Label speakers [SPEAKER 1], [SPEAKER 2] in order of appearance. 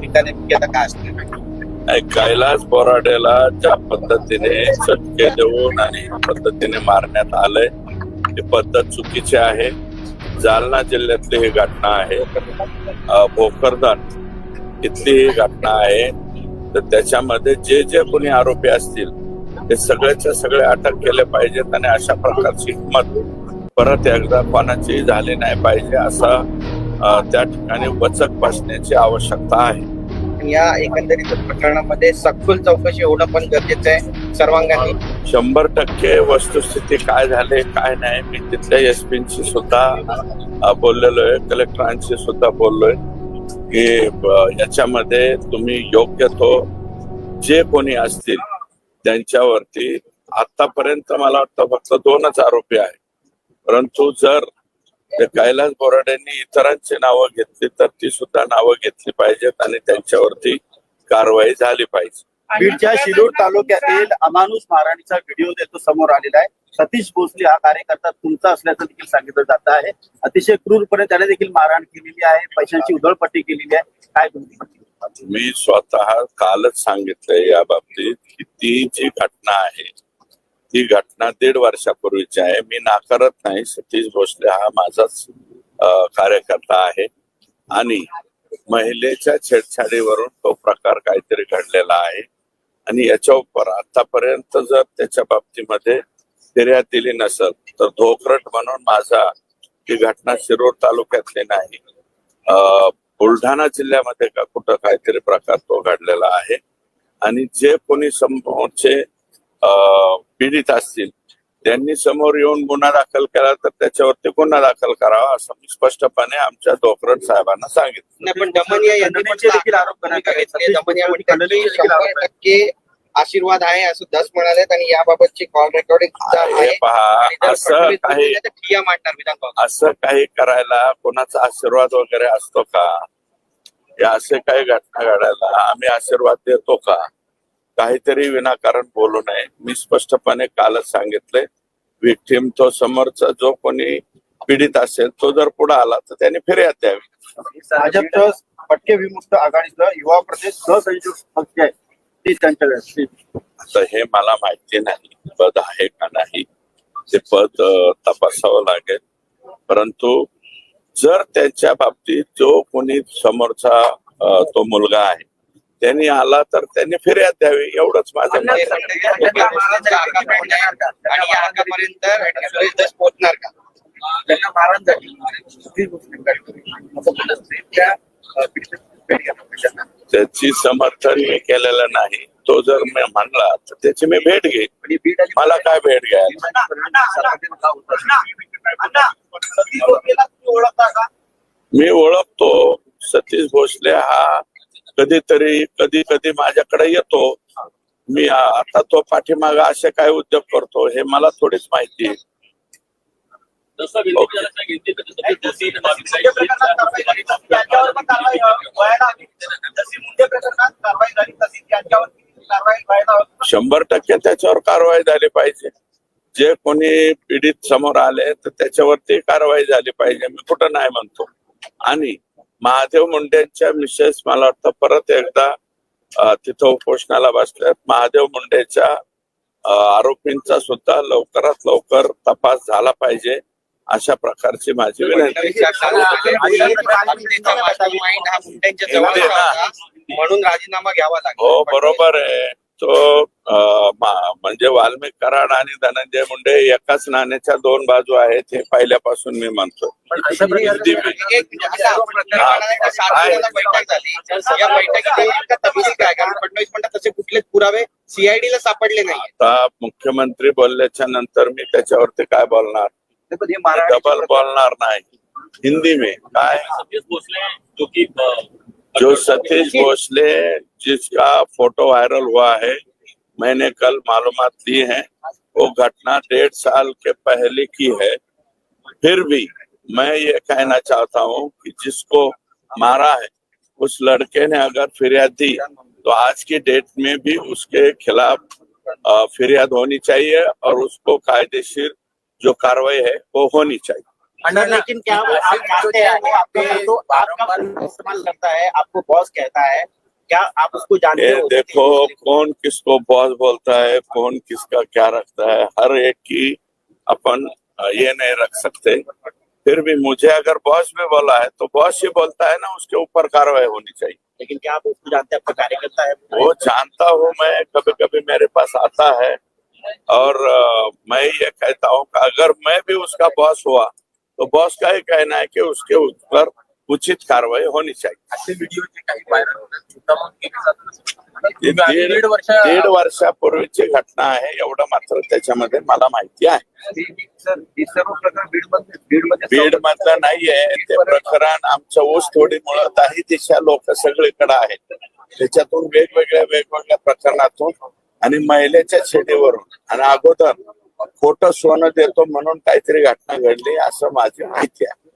[SPEAKER 1] भूमिका आता काय असते?
[SPEAKER 2] कैलास बोराडेला ज्या पद्धतीने चटके देऊन आणि पद्धतीने मारण्यात आलंय ती पद्धत चुकीची आहे. जालना जिल्ह्यातली ही घटना आहे. भोकरदन इथली ही घटना आहे. तर त्याच्यामध्ये जे जे कोणी आरोपी असतील ते सगळ्याच्या सगळे अटक केले पाहिजेत आणि अशा प्रकारची हिंमत परत एकदा कोणाची झाली नाही पाहिजे असा त्या ठिकाणी वचक बसण्याची आवश्यकता आहे.
[SPEAKER 1] आणि या एकंदरीत प्रकरणामध्ये सखोल चौकशी होणं पण गरजेचं आहे सर्वांगाने.
[SPEAKER 2] शंभर टक्के वस्तुस्थिती काय झाले काय नाही मी तिथल्या एसपींशी सुद्धा बोललेलो आहे कलेक्टरांशी सुद्धा बोललोय की याच्यामध्ये तुम्ही योग्य तो जे कोणी असतील त्यांच्यावरती आतापर्यंत मला वाटतं फक्त दोनच आरोपी आहे परंतु जर ते कैलास बोराडेंनी इतरांची नावं घेतली तर ती सुद्धा नावं घेतली पाहिजेत आणि त्यांच्यावरती कारवाई झाली पाहिजे.
[SPEAKER 3] बीडच्या शिरूर तालुक्यातील अमानुष मारहाणीचा व्हिडिओ देतो समोर आलेला आहे. सतीश भोसले हा कार्यकर्ता तुमचा असल्याचं देखील सांगितलं जात आहे. अतिशय क्रूरपणे त्याने देखील मारहाण केलेली आहे. पैशांची उधळपट्टी केलेली आहे. काय तुम्ही
[SPEAKER 2] मी स्वतः कालच सांगितलंय या बाबतीत की ती जी घटना आहे ही घटना दीड वर्षापूर्वीची आहे. मी नाकारत नाही. सतीश भोसले हा माझाच कार्यकर्ता आहे. आणि महिलेच्या छेडछाडीवरून तो प्रकार काहीतरी घडलेला आहे. आणि याच्या आतापर्यंत जर त्याच्या बाबतीमध्ये फिर्याद दिली नसेल तर धोकरट म्हणून माझा ही घटना शिरूर तालुक्यातली नाही. बुलढाणा जिल्ह्यामध्ये का कुठं काहीतरी प्रकार तो घडलेला आहे. आणि जे कोणी समोरचे पीडित असतील त्यांनी समोर येऊन गुन्हा दाखल केला तर त्याच्यावरती गुन्हा दाखल करावा असं मी स्पष्टपणे आमच्या धोकरट साहेबांना सांगितलं.
[SPEAKER 1] आशीर्वाद आहे असं दस म्हणालेत आणि याबाबतची कॉल रेकॉर्डिंग
[SPEAKER 2] हे असं काही असं काही करायला कोणाचा आशीर्वाद वगैरे असतो का? या असे काही घटना घडायला आम्ही आशीर्वाद देतो का? काहीतरी विनाकारण बोलू नये. मी स्पष्टपणे कालच सांगितले विक्टीम तो समोरचा जो कोणी पीडित असेल तो जर पुढे आला तर त्याने फिर्याद द्यावी.
[SPEAKER 3] भाजपचं पटके विमुक्त आघाडीचं युवा प्रदेश पक्ष आहे ती.
[SPEAKER 2] आता हे मला माहिती नाही पद आहे का नाही ते पद तपासावं लागेल. परंतु जर त्यांच्या बाबतीत जो कोणी समोरचा तो मुलगा आहे त्यांनी आला तर त्यांनी फिर्याद द्यावी एवढंच माझं मत
[SPEAKER 1] पोहोचणार का?
[SPEAKER 3] त्यांना.
[SPEAKER 2] त्याची समर्थन मी केलेलं नाही. तो जर मी म्हणला तर त्याची मी भेट घेईन. मला काय भेट घ्यायला मी ओळखतो. सतीश भोसले हा कधीतरी कधी कधी माझ्याकडे येतो. मी आता तो पाठीमाग असे काय उद्योग करतो हे मला थोडीच माहिती आहे. शंभर टक्के त्याच्यावर कारवाई झाली पाहिजे. जे कोणी पीडित समोर आले तर त्याच्यावरती कारवाई झाली पाहिजे. मी कुठं नाही म्हणतो. आणि महादेव मुंडेंच्या मिसेस मला वाटतं परत एकदा तिथं उपोषणाला बसल्यात. महादेव मुंडेच्या आरोपींचा सुद्धा लवकरात लवकर तपास झाला पाहिजे अशा प्रकारची माझी विनंती
[SPEAKER 1] म्हणून राजीनामा घ्यावा लागेल.
[SPEAKER 2] हो बरोबर आहे. तो म्हणजे वाल्मिक कराड आणि धनंजय मुंडे एकाच नाण्याच्या दोन बाजू आहेत हे पहिल्यापासून मी म्हणतो.
[SPEAKER 1] म्हणतात तसे कुठलेच पुरावे सीआयडी ला सापडले नाही
[SPEAKER 2] आता मुख्यमंत्री बोलल्याच्या नंतर मी त्याच्यावरती काय बोलणार? डबल बोलणार नाही. हिंदी में. काय?
[SPEAKER 4] सतीश भोसले जो कि अ,
[SPEAKER 2] जो सतीश भोसले जिसका फोटो वायरल हुआ है मैंने कल मालूम ली है वो घटना डेढ़ साल के पहले की है। फिर भी मैं ये कहना चाहता हूँ कि जिसको मारा है उस लड़के ने अगर फिरियाद दी तो आज की डेट में भी उसके खिलाफ फिरियाद होनी चाहिए और उसको कायदेशीर जो कार्रवाई है वो होनी चाहिए।
[SPEAKER 1] लेकिन क्या वो आप मानते हैं आपके तो आपका इस्तेमाल करता है आपको बॉस कहता है क्या आप उसको जानते हो?
[SPEAKER 2] देखो कौन किसको बॉस बोलता है कौन किसका क्या रखता है हर एक की अपन ये नहीं रख सकते। फिर भी मुझे अगर बॉस भी बोला है तो बॉस ही बोलता है ना उसके ऊपर कार्रवाई होनी चाहिए।
[SPEAKER 1] लेकिन क्या आप उसको जानते हैं आपका कार्यकर्ता है?
[SPEAKER 2] वो जानता हूँ मैं कभी कभी मेरे पास आता है। और अ, मैं ये कहता हूँ अगर मैं भी उसका बॉस हुआ तो बॉस का ही कहना है कि उसके ऊपर उचित कार्रवाई होनी चाहिए।
[SPEAKER 4] असे व्हिडिओ जे काही व्हायरल होतात. सुद्धा केले जातात तुम्ही
[SPEAKER 2] दीड
[SPEAKER 4] दीड वर्ष
[SPEAKER 2] दीड वर्षापूर्वीची घटना आहे एवढं मात्र त्याच्यामध्ये मला माहिती आहे.
[SPEAKER 4] सर्व प्रकार बीडमध्ये बीड
[SPEAKER 2] बीड मधलं नाहीये ते प्रकरण आमचं ऊस थोडीमुळं काही दिशा लोक सगळीकडे आहेत. त्याच्यातून वेगवेगळ्या वेगवेगळ्या प्रकरणातून आणि महिलेच्या छेडीवरून आणि अगोदर खोटं सोनं देतो म्हणून काहीतरी घटना घडली असं माझी माहिती आहे.